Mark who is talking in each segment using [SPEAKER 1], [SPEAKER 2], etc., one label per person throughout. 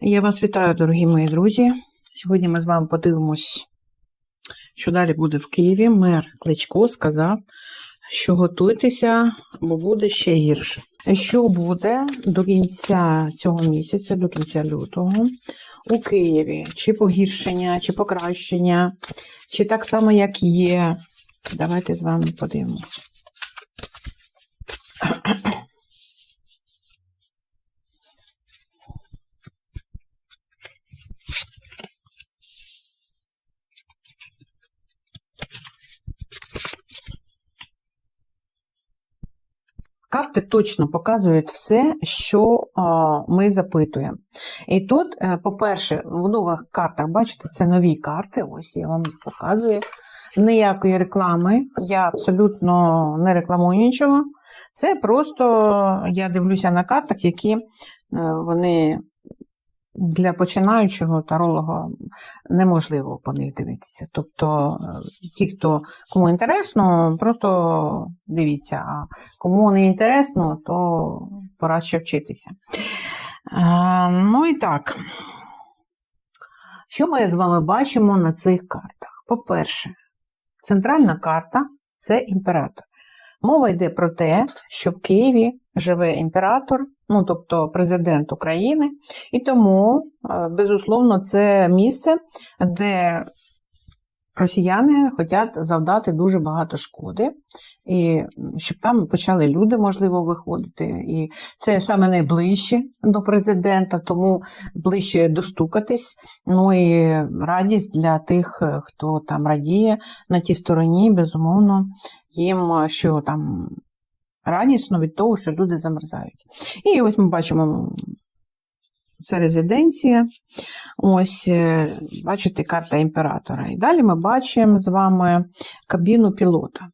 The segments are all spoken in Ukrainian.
[SPEAKER 1] Я вас вітаю, дорогі мої друзі. Сьогодні ми з вами подивимось, що далі буде в Києві. Мер Кличко сказав, що готуйтеся, бо буде ще гірше. Що буде до кінця цього місяця, до кінця лютого, у Києві? Чи погіршення, чи покращення, чи так само, як є. Давайте з вами подивимось. Карти точно показують все, що ми запитуємо. І тут, е, по-перше, в нових картах, бачите, це нові карти. Ось я вам їх показую. Ніякої реклами, я абсолютно не рекламую нічого. Це просто я дивлюся на картах, які е, вони для починаючого таролога неможливо по них дивитися. Тобто, е, ті, хто кому інтересно, просто дивіться, а кому не інтересно, то пора ще вчитися. Е, Ну і так, що ми з вами бачимо на цих картах? По-перше, центральна карта це імператор. Мова йде про те, що в Києві живе імператор, ну тобто президент України, і тому, е, безусловно, це місце, де росіяни хочуть завдати дуже багато шкоди, і щоб там почали люди, можливо, виходити. І це саме найближче до президента, тому ближче достукатись. Ну і радість для тих, е, хто там радіє на тій стороні, безумовно, їм е, що там радісно від того, що люди замерзають. І ось ми бачимо. Це резиденція. Ось, е, бачите, карта імператора. І далі ми бачимо з вами кабіну пілота.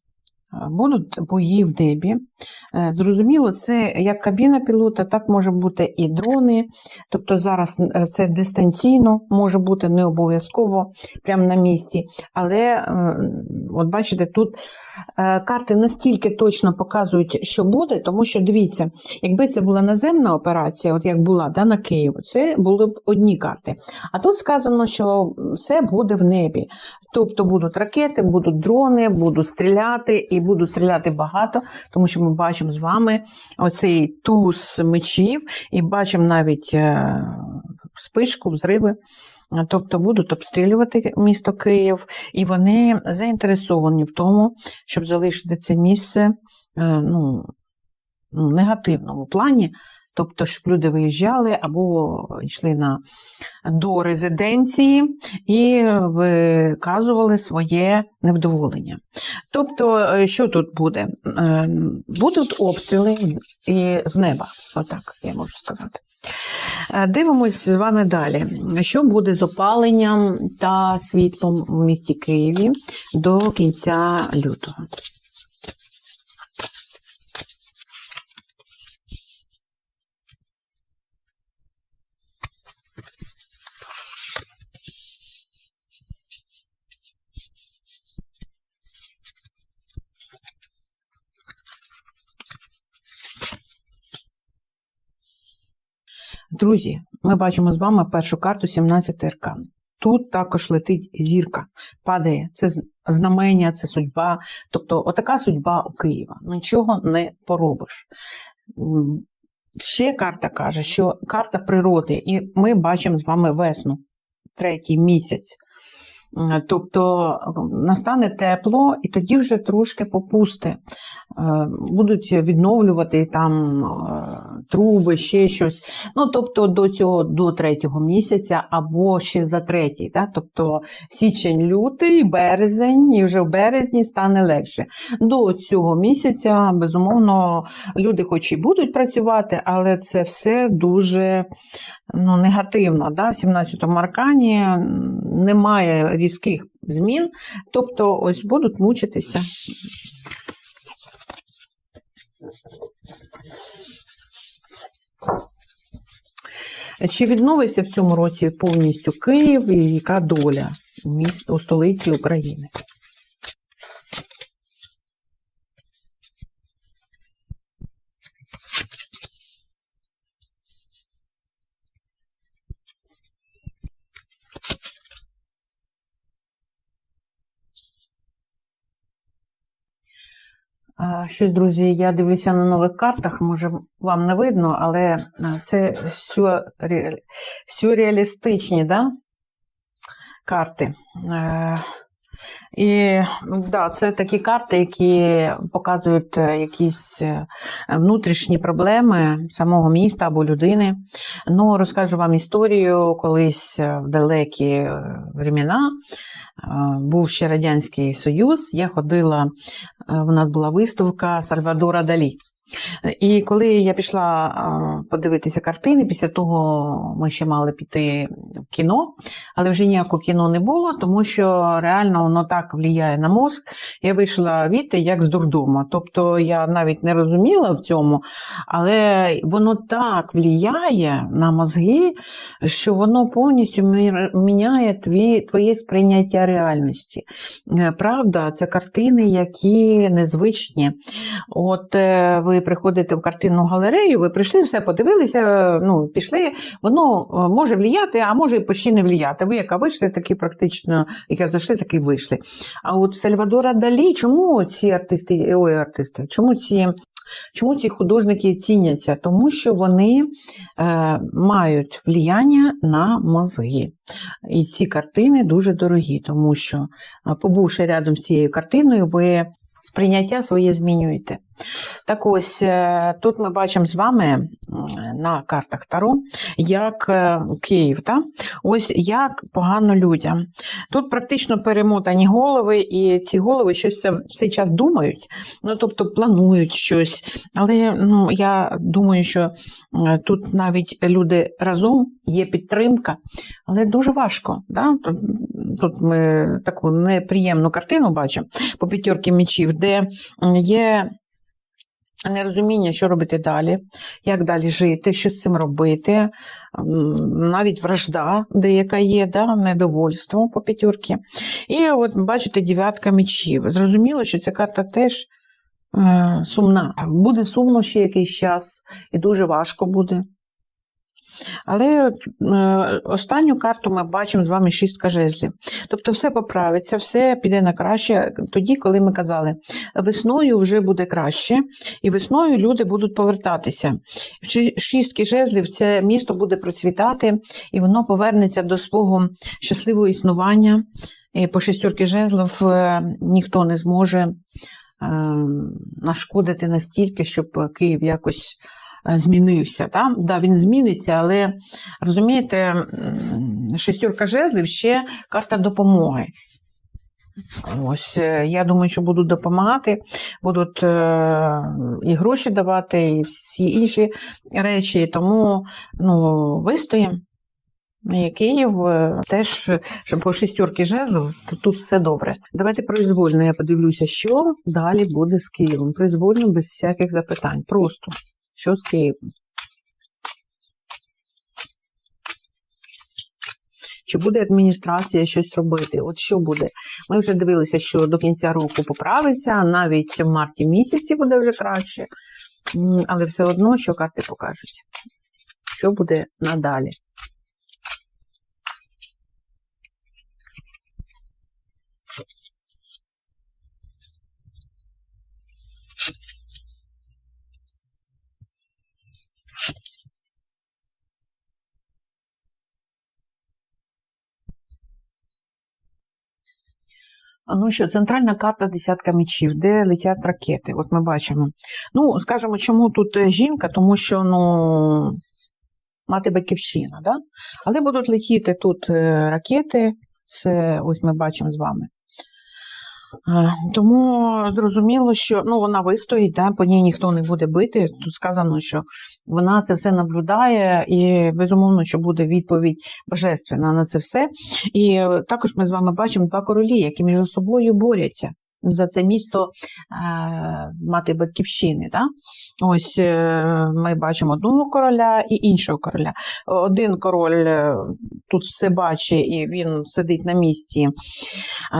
[SPEAKER 1] Будуть бої в небі. Е, Зрозуміло, це як кабіна пілота, так може бути і дрони. Тобто зараз е, це дистанційно може бути не обов'язково прямо на місці. Але, е, от бачите, тут карти настільки точно показують, що буде, тому що дивіться, якби це була наземна операція, от як була да, на Київ, це були б одні карти. А тут сказано, що все буде в небі. Тобто будуть ракети, будуть дрони, будуть стріляти і будуть стріляти багато, тому що ми бачимо з вами оцей туз мечів і бачимо навіть е, спишку, взриви. Тобто будуть обстрілювати місто Київ, і вони заінтересовані в тому, щоб залишити це місце е, ну, в негативному плані. Тобто, щоб люди виїжджали або йшли на, до резиденції і виказували своє невдоволення. Тобто, е, що тут буде? Е, Будуть обстріли і з неба, отак я можу сказати. Е, Дивимось з вами далі. Що буде з опаленням та світлом в місті Києві до кінця лютого? Друзі, ми бачимо з вами першу карту 17 аркан. Тут також летить зірка, падає. Це знамення, це судьба. Тобто, отака судьба у Києва. Нічого не поробиш. Ще карта каже, що карта природи, і ми бачимо з вами весну, третій місяць. М, Тобто настане тепло, і тоді вже трошки попусте. Е, Будуть відновлювати там е, труби, ще щось. Ну, тобто до цього до третього місяця або ще за третій. Да? Тобто січень, лютий, березень, і вже в березні стане легше. До цього місяця, безумовно, люди хоч і будуть працювати, але це все дуже ну, негативно. Да? В 17-му аркані немає різких змін, тобто ось будуть мучитися. Чи відновиться в цьому році повністю Київ і яка доля міст у столиці України? Щось, друзі, я дивлюся на нових картах, може вам не видно, але е, це сюрре- сюрреалістичні да? карти. І да, це такі карти, які показують е, якісь е, внутрішні проблеми самого міста або людини. Ну, розкажу вам історію колись е, в далекі времена. Був ще Радянський Союз. Я ходила, у нас була виставка Сальвадора Далі. І коли я пішла подивитися картини, після того ми ще мали піти в кіно, але вже ніякого кіно не було, тому що реально воно так впливає на мозк. Я вийшла відти як з дурдома. Тобто я навіть не розуміла в цьому, але воно так впливає на мозги, що воно повністю міняє твоє сприйняття реальності. Е, Правда, це картини, які незвичні. От е, ви приходите в картинну галерею, ви прийшли, все подивилися, ну, пішли, воно е, може вліяти, а може і почти не вліяти. Ви яка вийшли, такі практично, яка зайшли, такі вийшли. А от Сальвадора Далі, чому ці артисти, ой, артисти, чому ці. Чому ці художники ціняться? Тому що вони е, мають влияння на мозги. І ці картини дуже дорогі, тому що, е, побувши рядом з цією картиною, ви сприйняття своє змінюєте. Так ось е, тут ми бачимо з вами на картах Таро, як е, Київ, та? ось як погано людям. Тут практично перемотані голови, і ці голови щось все час думають, ну тобто планують щось. Але ну, я думаю, що тут навіть люди разом є підтримка, але дуже важко. Да? Тут, ми таку неприємну картину бачимо по п'ятерки мечів, де є нерозуміння, що робити далі, як далі жити, що з цим робити, навіть вражда, деяка є, да, недовольство по п'ятерки. І от бачите, дев'ятка мечів. Зрозуміло, що ця карта теж е, сумна. Буде сумно ще якийсь час, і дуже важко буде. Але е, останню карту ми бачимо з вами шістка жезлів. Тобто все поправиться, все піде на краще тоді, коли ми казали, весною вже буде краще, і весною люди будуть повертатися. Шістки жезлів це місто буде процвітати, і воно повернеться до свого щасливого існування. І по шістьорки жезлів е, ніхто не зможе е, нашкодити настільки, щоб Київ якось змінився. Та? Да, він зміниться, але розумієте, м, шістьорка жезлів ще карта допомоги. Ось е, я думаю, що будуть допомагати, будуть е, і гроші давати, і всі інші речі. Тому ну, вистоїмо. І Київ е, теж е, щоб по шістьорки жезлів, то тут все добре. Давайте произвольно я подивлюся, що далі буде з Києвом. Произвольно, без всяких запитань. Просто що з Києвом. Чи буде адміністрація щось робити? От що буде? Ми вже дивилися, що до кінця року поправиться, навіть в марті місяці буде вже краще. Але все одно, що карти покажуть. Що буде надалі? Ну що, центральна карта десятка мечів, де летять ракети. От ми бачимо. Ну, скажімо, чому тут е, жінка? Тому що ну, мати батьківщина, да? але будуть летіти тут е, ракети, це ось ми бачимо з вами. Е, Тому зрозуміло, що ну, вона вистоїть, да? по ній ніхто не буде бити. Тут сказано, що вона це все наблюдає, і безумовно, що буде відповідь божественна на це все. І е, також ми з вами бачимо два королі, які між собою борються за це місто е, мати батьківщини. Да? Ось е, ми бачимо одного короля і іншого короля. Один король е, тут все бачить, і він сидить на місці,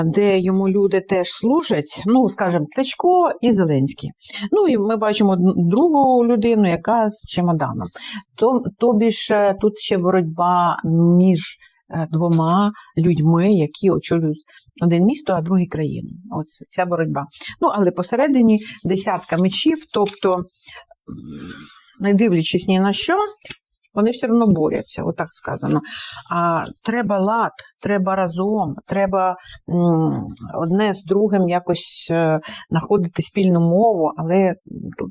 [SPEAKER 1] де йому люди теж служать. Ну, скажімо, Кличко і Зеленський. Ну і ми бачимо другу людину, яка з чемоданом. То, тобі ж тут ще боротьба між двома людьми, які очолюють один місто, а другий країну. От ця боротьба. Ну, але посередині десятка мечів, тобто, не дивлячись ні на що, вони все одно борються, отак сказано. А треба лад, треба разом, треба одне з другим якось е, знаходити спільну мову, але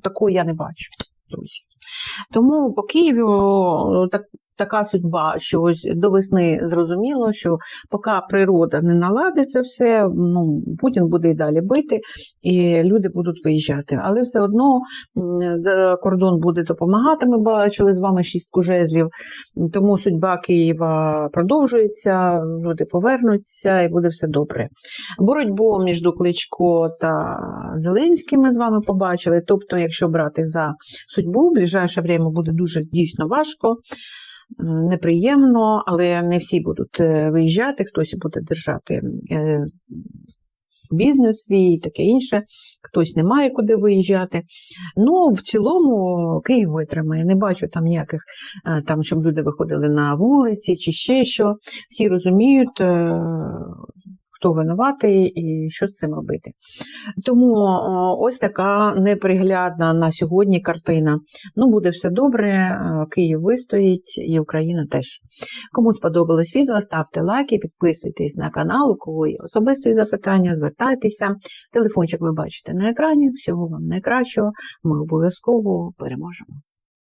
[SPEAKER 1] такої я не бачу, друзі. Тому по Києві так, така судьба, що ось до весни зрозуміло, що поки природа не наладить це все, ну, Путін буде і далі бити, і люди будуть виїжджати. Але все одно кордон буде допомагати. Ми бачили з вами шістку жезлів. Тому судьба Києва продовжується, люди повернуться і буде все добре. Боротьбу між Кличко та Зеленським ми з вами побачили. Тобто, якщо брати за судьбу, в ближайше время буде дуже дійсно важко. Неприємно, але не всі будуть е, виїжджати, хтось буде держати е, бізнес свій, таке інше, хтось не має куди виїжджати. Ну, в цілому Київ витримає. Не бачу там ніяких, е, там, щоб люди виходили на вулиці чи ще що. Всі розуміють, хто винуватий і що з цим робити. Тому ось така неприглядна на сьогодні картина. Ну, буде все добре, е, Київ вистоїть і Україна теж. Кому сподобалось відео, ставте лайки, підписуйтесь на канал, у кого є особисті запитання, звертайтеся. Телефончик ви бачите на екрані. Всього вам найкращого. Ми обов'язково переможемо.